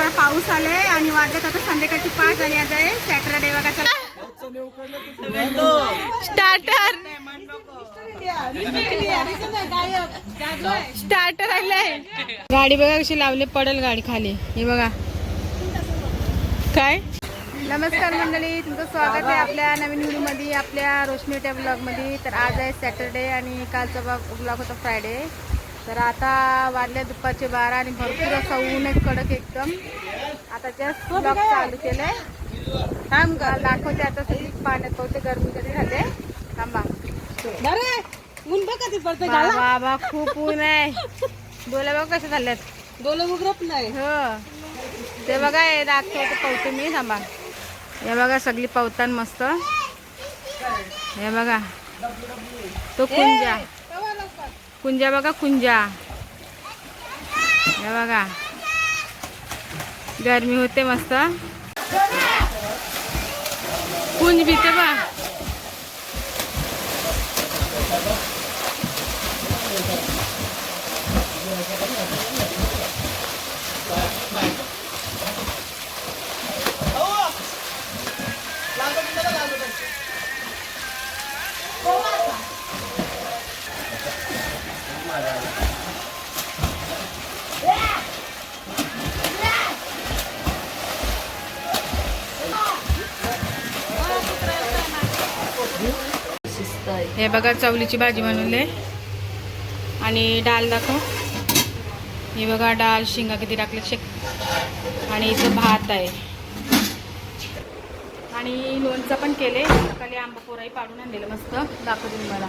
सारा पाऊस आलाय आणि वाजत आता संध्याकाळची पाच आणि आता आहे सॅटरडे बघा स्टार्टर. स्टार्टर आलाय गाडी बघा कशी लावली पडेल गाडी खाली. हे बघा. काय? नमस्कार मंडळी तुमचं स्वागत आहे आपल्या नवीन व्हिडिओमध्ये आपल्या रोशनीच्या ब्लॉगमध्ये तर आज आहे सॅटरडे आणि कालचा ब्लॉग होता फ्रायडे. तर आता वाजले दुपारचे बारा आणि भरपूर असा ऊन आहे कडक एकदम. आता जस्ट ब्लॉग चालू केलंय. थांब ग. दाखवते आता सगळी पाण्यात पावते गरमी कधी झाले थांबा. ऊन बाबा खूप ऊन आहे. बोला बघ कसे झालेत. डोलं उघडत नाही. हो. ते बघा हे दाखवते पावते मी थांबा. हे बघा सगळी पावतान मस्त. हे बघा. तो कुंजा. कुंजा बघा कुंजा. हे बघा. गरमी होते मस्त. कुंज भीते बा. हे बघा चवलीची भाजी बनवले आणि डाळ दाखव. हे बघा डाळ शिंगा किती टाकले शेक. आणि इथं भात आहे. आणि लोणचं पण केले सकाळी आंबा पोराही पाडून आणलेलं मस्त. दाखवते मी मला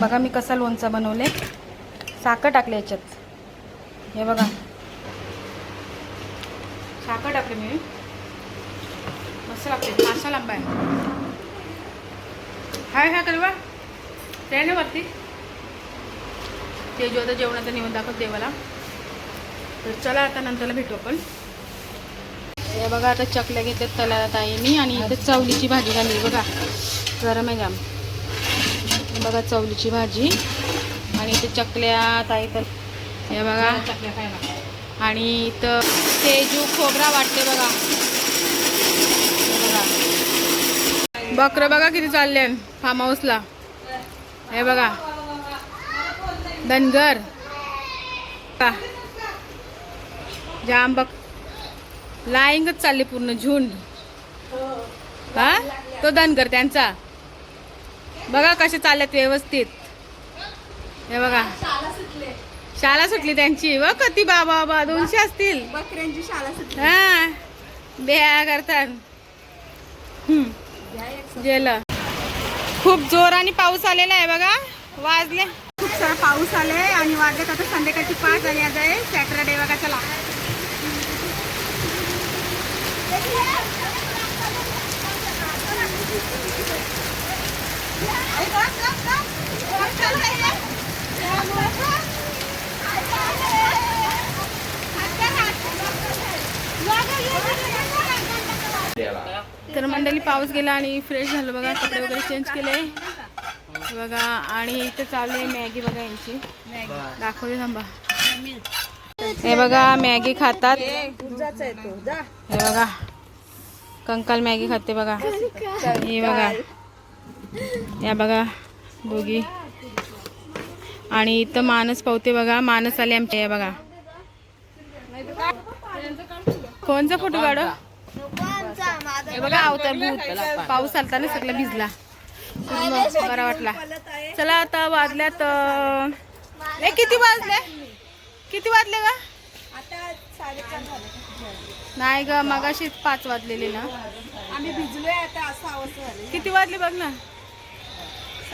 बघा मी कसा लोणचा बनवले साखर टाकले याच्यात. हे बघा. साखर टाकले मी. मस्त लागते. मासा लांबा आहे. हाय हाय करवा ते ना वरती. ते जो आता जेवणाचा निवड दाखवत देवाला. तर चला आता नंतरला भेटू आपण. हे बघा आता चकल्या घेतात तलाला ताईनी आणि इथे चवलीची भाजी झाली बघा. गरम आहे जाम. बघा चवलीची भाजी. आणि इथे चकल्या ताई तर हे बघा. आणि इथं तेजू खोबरा वाटते बघा. बघा बकरं बघा किती चालले फार्म हाऊसला हे बघा. धनगर. का जाम बघ. लाईंगच चालली पूर्ण झुंड. हा? तो धनगर त्यांचा. बघा कसे चालल्यात व्यवस्थित. हे बघा. शाळा सुटली. त्यांची. व कधी बाबा बाबा दोनशे असतील. बकऱ्यांची शाळा सुटली. हा. बेया करतात. गेलं. खूप जोराने पाऊस आलेला आहे बघा. वाजले. खूप सारा पाऊस आलाय आणि वाजत आता संध्याकाळची पाच आणि आज आहे. सॅटरडे बघा चला. तर मंडळी पाऊस गेला आणि फ्रेश झालं बघा कपडे वगैरे चेंज केले. बघा आणि इथं चालू आहे मॅगी बघा यांची. दाखवते थांबा. हे बघा मॅगी खातात. हे बघा कंकाल मॅगी खाते बघा. हे बघा. या बघा दोघी. आणि इथं मानस पावते बघा. मानस आले आमच्या या बघा. कोणचा फोटो काढ? बघा अवतार भूत. पाऊस आलता ना सगळं भिजला. बरा वाटला. चला आता वाजल्यात किती वाजले? किती वाजले का नाही ग मगाशी पाच वाजलेले ना. आम्ही भिजलोय आता किती वाजले बघ ना.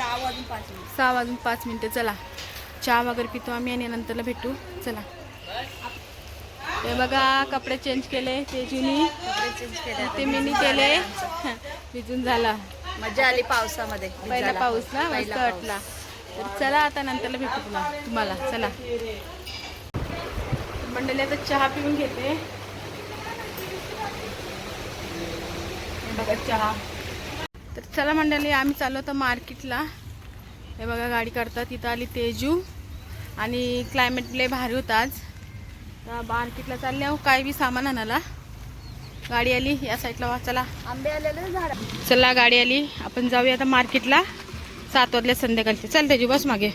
सहा वाजून पाच मिनिट. सहा वाजून पाच मिनिटं चला. चहा वगैरे पितो आम्ही आणि नंतरला भेटू. चला. हे बघा कपडे चेंज केले ते जुनी चेंज केले ते मिनी केले. भिजून झाला. मजा आली पावसामध्ये पहिला पाऊस ना मस्त. वाटला. तर चला आता नंतरला भेटू तुला तुम्हाला. चला. मंडळी आता चहा पिऊन घेते. हे बघा चहा. तर चला मंडळी आम्ही चाललो होतो मार्केटला. हे बघा गाडी काढतात. तिथं आली तेजू आणि क्लायमेट लय भारी होता आज. त्या मार्केटला चालले आहो काय बी सामान आणायला. गाडी आली या साईडला वा चला. आंबे आलेले झाड. चला गाडी आली. आपण जाऊया आता मार्केटला. सात वाजल्या संध्याकाळचे. चल त्याची बस मागे.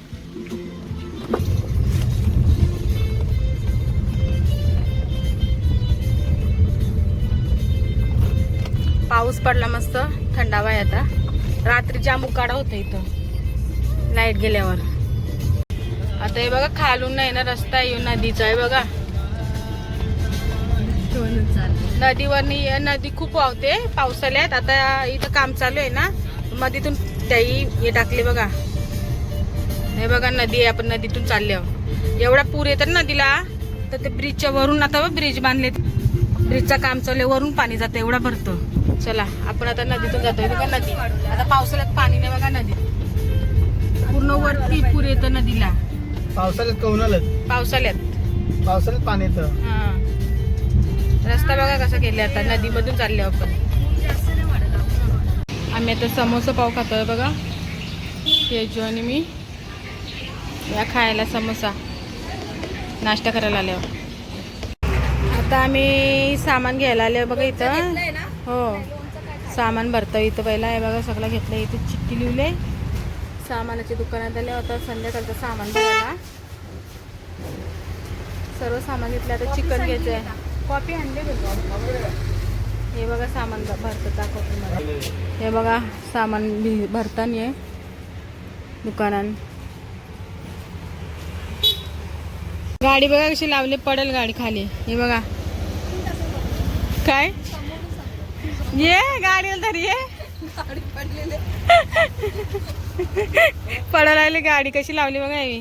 पाऊस पडला मस्त थंडावा आहे आता. रात्री जाम उकाडा होता इथं. लाइट गेल्यावर. आता हे बघा खालून नाही ना रस्ता येऊ नदीचा आहे बघा. नदीवरनी नदी खूप वाहते पावसाळ्यात. आता इथं काम चालू आहे ना. मधीतून त्याही हे टाकले बघा. हे बघा नदी आहे आपण नदीतून चालले आहोत एवढा पूर येतात नदीला तर ते ब्रिजच्या वरून आता ब्रिज बांधले ब्रिजचं काम चालू आहे वरून पाणी जातं एवढा भरतो. चला आपण आता नदीतून जातोय बघा नदी. आता पावसाळ्यात पाणी नाही बघा नदीत पूर्ण वरती पूर येतं नदीला. पावसाळ्यात कहून आलं पावसाळ्यात. पावसाळ्यात पाणी येतं. हा. रस्ता बघा कसा केले आता नदीमधून चालले आपण. आम्ही आता समोसा पाव खातोय बघा. तेजू आणि मी. या खायला समोसा. नाश्ता करायला आल्यावर. आता आम्ही सामान घ्यायला आलो बघा इथं. हो. सामान भरतं. इथं पहिला आहे बघा सगळं घेतलं इथे चिठ्ठी लिवले सामानाच्या दुकानात आले होता संध्याकाळचं सामान बघायला सर्व सामान घेतलं. आता चिकन घ्यायचं आहे कॉपी आणले हे बघा सामान भरतं दाखवतो हे बघा सामान भरताना आहे दुकानात गाडी बघा कशी लावली. पडेल गाडी खाली. हे बघा. काय? ये गाडीला तरी ये. पडायला लागली गाडी कशी लावली बघा हे.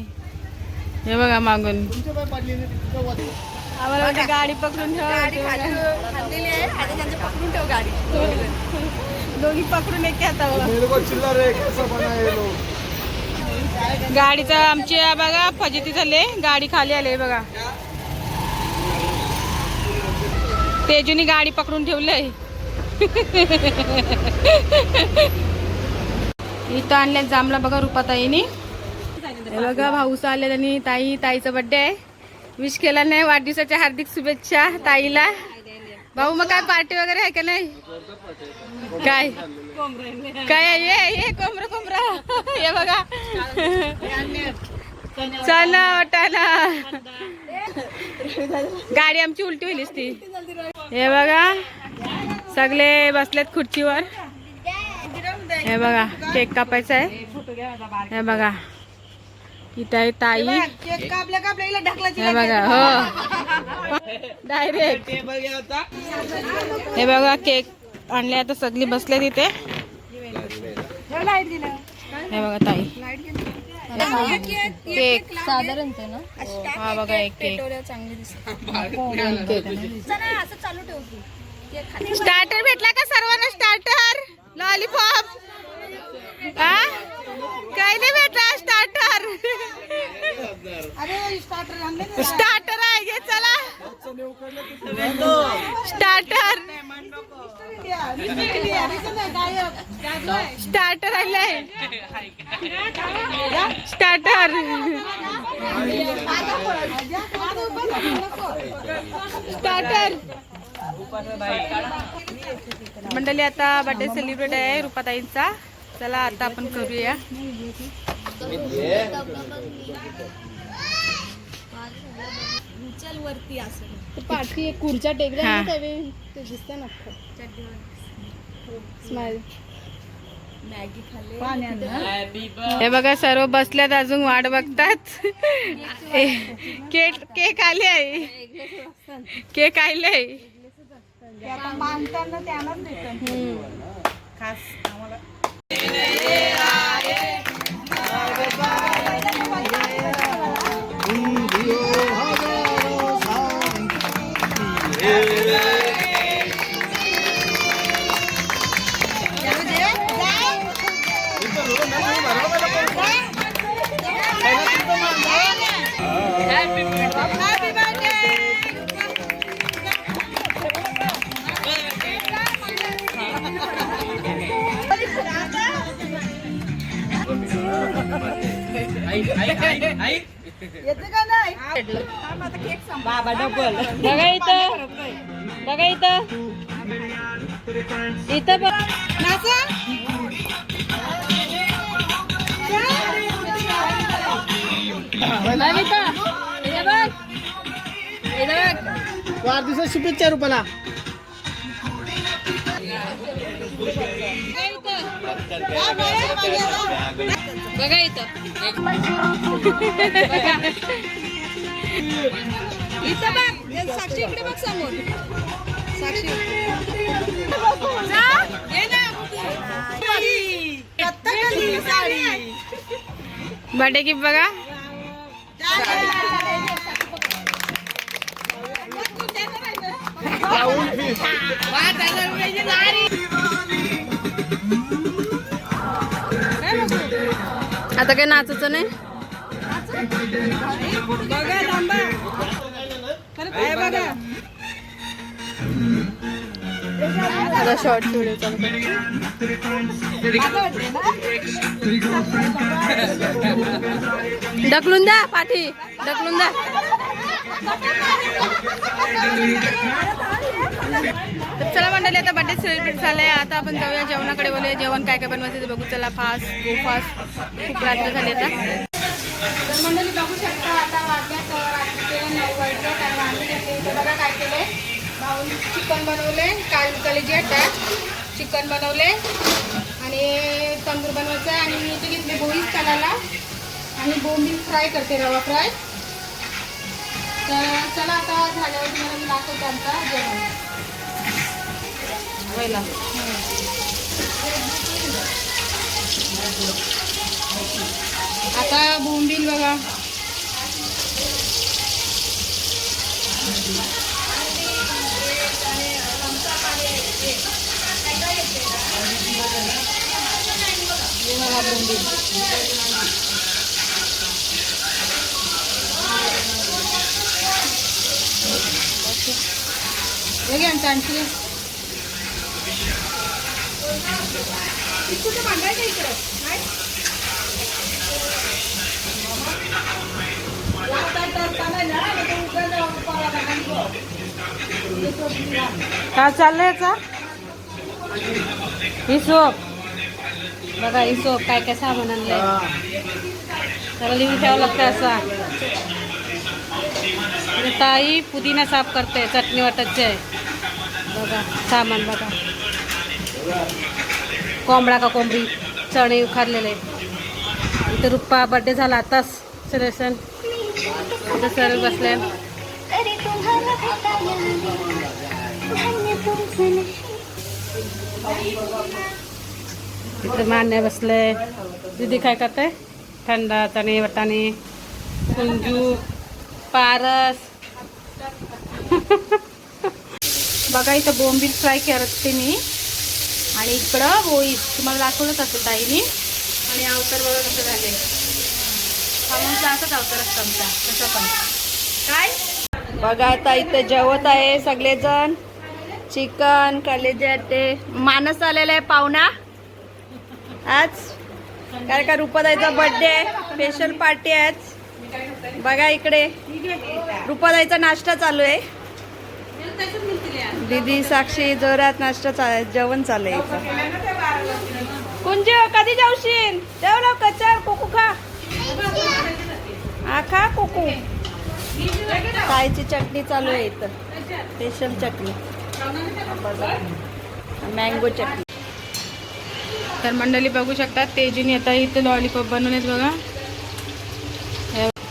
हे बघा मागून. आम्हाला गाडी पकडून आहे ठेव गाडी. दोघी पकडून एक है है लोग? गाडीचं आमची आहे बघा फजिती झाले गाडी खाली आले बघा. तेजूनी गाडी पकडून ठेवलंय इथं आणल्या जामला बघा रुपाताईनी. हे बघा भाऊस आले त्यांनी ताई ताईचा बर्थडे आहे. विश केला नाही वाढदिवसाच्या हार्दिक शुभेच्छा ताईला. भाऊ मग काय पार्टी वगैरे आहे का नाही? काय? काय आहे? ये ये कोंबरा हे बघा. चला वाटाला गाडी आमची उलटी होईलीच ती हे बघा. सगळे बसलेत खुर्चीवर. हे बघा केक कापायचा आहे. हे बघा इथं आहे ताई. हे बघा हो डायरेक्ट हे. बघा केक आणले आता सगळी बसले तिथे हे बघा ताई. केक साधारण ना? हा बघा एक केक. चांगली दिसत स्टार्टर भेटला का सर्वांना स्टार्टर लॉलीपॉप हा? काही नाही भेटला स्टार्टर स्टार्टर आहे घे चला. स्टार्टर स्टार्टर आलाय स्टार्टर स्टार्टर मंडळी आता बर्थडे सेलिब्रेट आहे रुपाताईंचा. चला आता आपण करूया. चल वरती असं पाठी एक खुर्च्या टेकल्या ते दिसत ना. स्माइल मॅगी खाल्ले. हे बघा सर्व बसल्यात अजून वाट बघतात. केक केक आले आहे. केक आले मानताना त्यालाच देतो खास आम्हाला. बाबा डबल. बघा इथं. बघा बघ. वाढदिवसा शुभेच्छा रुपाला. बघा इथं. बघा. इथं बघ. साक्षी इकडे बघ समोर. साक्षी. ये ना. कथ्थकली साडी बर्थडे गिफ्ट बघा. आता काय नाचायचं नाही? शॉर्ट व्हिडिओ चालू कर. ढकलून द्या पाठी. ढकलून द्या तर चला मंडळी आता बर्थडे सेलिब्रेट झालंय आता आपण जाऊया जेवणाकडे बोलूया. जेवण काय काय बनवायचं ते बघू. चला फास्ट गो फास्ट खूप रात्र झाली आता. तर मंडळी बघू शकता आता वाटल्यात रात्रीचे नऊ वाजले कारण आम्ही इथे बघा काय केलंय. भाऊन चिकन बनवले काल कलेजी टाक चिकन बनवले आणि तंदूर बनवायचं आहे. आणि मी इथे घेतले बोईस कालाला आणि बोंबी फ्राय करते रवा फ्राय. तर चला आता झाल्यावर तुम्हाला मी दाखवते आमचा जेवण. पहिला आता बोंबील बघा हे बघा काय चाललंय याचा? हिशोब. बघा हिशोब काय काय सामान आणलंय. त्याला लिहून ठेवावं लागतं असा. ताई पुदिना साफ करते चटणी वाटायची आहे बघा सामान बघा. कोंबडा का कोंबडी चणे उखारलेले इथे रुप्पा बड्डे झाला आताच सेलिब्रेशन इथे सर बसले. तरी मान्य बसले. दीदी काय करते? थंडा चणे वटाणे कुंजू पारस. बघा इथं बोंबील फ्राय करते मी. आणि इकडं बोईस तुम्हाला दाखवलंच असेल ताईनी. आणि अवतर बघा कसं झाले खाऊनचा असंच अवतर असतं आमचा तसं पण. काय? बघा आता इथे जेवत आहे सगळेजण. चिकन कलेजे ते. मानस आलेला आहे पाहुणा. आज कारण का रुपादाईचा बर्थडे आहे स्पेशल पार्टी आहे आज. बघा इकडे. रुपादाईचा नाश्ता चालू आहे. दीदी साक्षी जोरात नाश्ता चा जेवण चालू आहे इथं. कुंज कधी जाऊशील जेव लवकर चल कोकू खा. हा खा कोकू. ताईची चटणी चालू आहे इथं. स्पेशल चटणी. मँगो चटणी. तर मंडळी बघू शकता तेजूने आता इथे लॉलीपॉप बनवलेत बघा.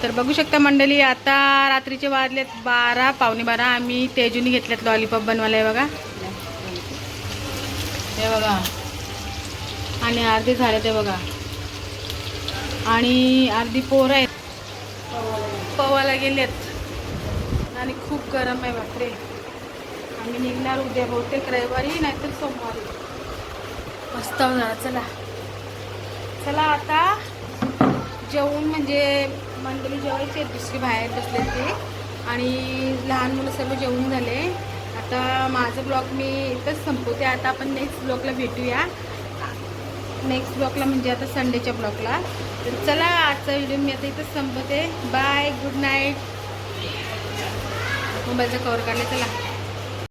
तर बघू शकता मंडळी आता रात्रीचे वाजलेत बारा पावणे बारा. आम्ही तेजूनी घेतल्यात लॉलीपॉप बनवायला आहे बघा. हे बघा. आणि अर्धे झाले ते बघा. आणि अर्धी पोरं आहेत. पवायला गेलेत. आणि खूप गरम आहे बापरे. आम्ही निघणार उद्या बहुतेक रविवारी नाहीतर सोमवारी. मस्त होणार. चला. चला आता जेवून म्हणजे मंडळी जेवायची दुसरी बाहेर बसले ते. आणि लहान मुलं सर्व जेवून झाले. आता माझं ब्लॉग मी इथंच संपवते. आता आपण नेक्स्ट ब्लॉगला भेटूया. नेक्स्ट ब्लॉगला म्हणजे आता संडेच्या ब्लॉगला. तर चला आजचा व्हिडिओ मी आता इथंच संपवते. बाय गुड नाईट मोबाईलचा कवर काढले चला.